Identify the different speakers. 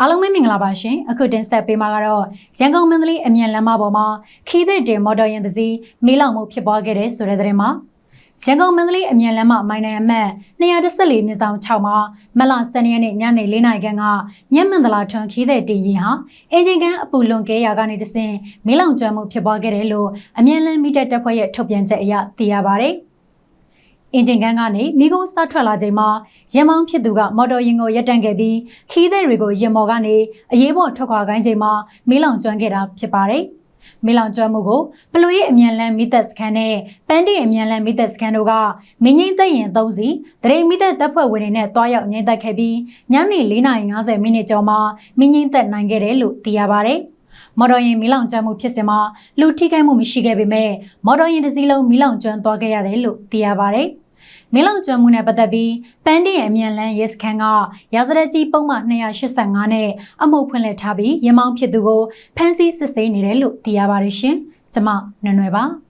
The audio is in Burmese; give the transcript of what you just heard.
Speaker 1: အားလုံးပဲမင်္ဂလာပါရှင်အခုတင်ဆက်ပေးမှာကတော့ရန်ကုန်မန္တလေးအမြန်လမ်းမပေါ်မှာခီးတဲ့တင်မော်တော်ယာဉ်တစ်စီးမီးလောင်မှုဖြစ်ပွားခဲ့တဲ့ဆိုတဲ့သတင်းမှာရန်ကုန်မန္တလေးအမြန်လမ်းမမိုင်နယ်အမှတ်214မြင်းဆောင်6မှာမလ12ရက်နေ့ညနေ4နာရီခန့်ကမြက်မန္တလာထွန်းခီးတဲ့တင်ရင်ဟာအင်ဂျင်ကန်အပူလွန်ကဲရာကနေတဆင့်မီးလောင်ကျွမ်းမှုဖြစ်ပွားခဲ့တယ်လို့အမြန်လမ်းမီတက်တပ်ဖွဲ့ရဲ့ထုတ်ပြန်ချက်အရသိရပါတယ် အင်ဂျင်ကန်ကနေမိကုန်းစထွက်လာချိန်မှာရင်မောင်းဖြစ်သူကမော်တော်ယာဉ်ကိုရပ်တန့်ခဲ့ပြီးခီးတဲ့တွေကိုရင်မော်ကနေအရေးပေါ်ထွက်ခွာခိုင်းချိန်မှာမီးလောင်ကျွမ်းခဲ့တာဖြစ်ပါတယ်။မီးလောင်ကျွမ်းမှုကိုပလူရဲ့အမြန်လန်းမီသက်စခန်းနဲ့ပန်းတီအမြန်လန်းမီသက်စခန်းတို့ကမင်းငိမ့်သက်ရင်၃စီတရိမီသက်တပ်ဖွဲ့ဝင်တွေနဲ့တွားရောက်ငိမ့်သက်ခဲ့ပြီးညနေ4:50မိနစ်ကျော်မှာမင်းငိမ့်သက်နိုင်ခဲ့တယ်လို့သိရပါတယ်။ မော်တော်ယာဉ်မီးလောင်ကျွမ်းမှုဖြစ်စဉ်မှာလူထိခိုက်မှုမရှိခဲ့ပေမဲ့မော်တော်ယာဉ်တစ်စီးလုံးမီးလောင်ကျွမ်းသွားခဲ့ရတယ်လို့သိရပါတယ်။မင်းလောင်ကျွမ်းမှုနဲ့ပတ်သက်ပြီးပန်းတင်ရဲ့အမြန်လန်းရဲစခန်းကရာဇရက်ကြီးပုံမှန်285နဲ့အမှုဖွင့်လှစ်ထားပြီးရမောင်းဖြစ်သူကိုဖမ်းဆီးစစ်ဆေးနေတယ်လို့သိရပါတယ်ရှင်။ကျွန်မနွယ်နွယ်ပါ။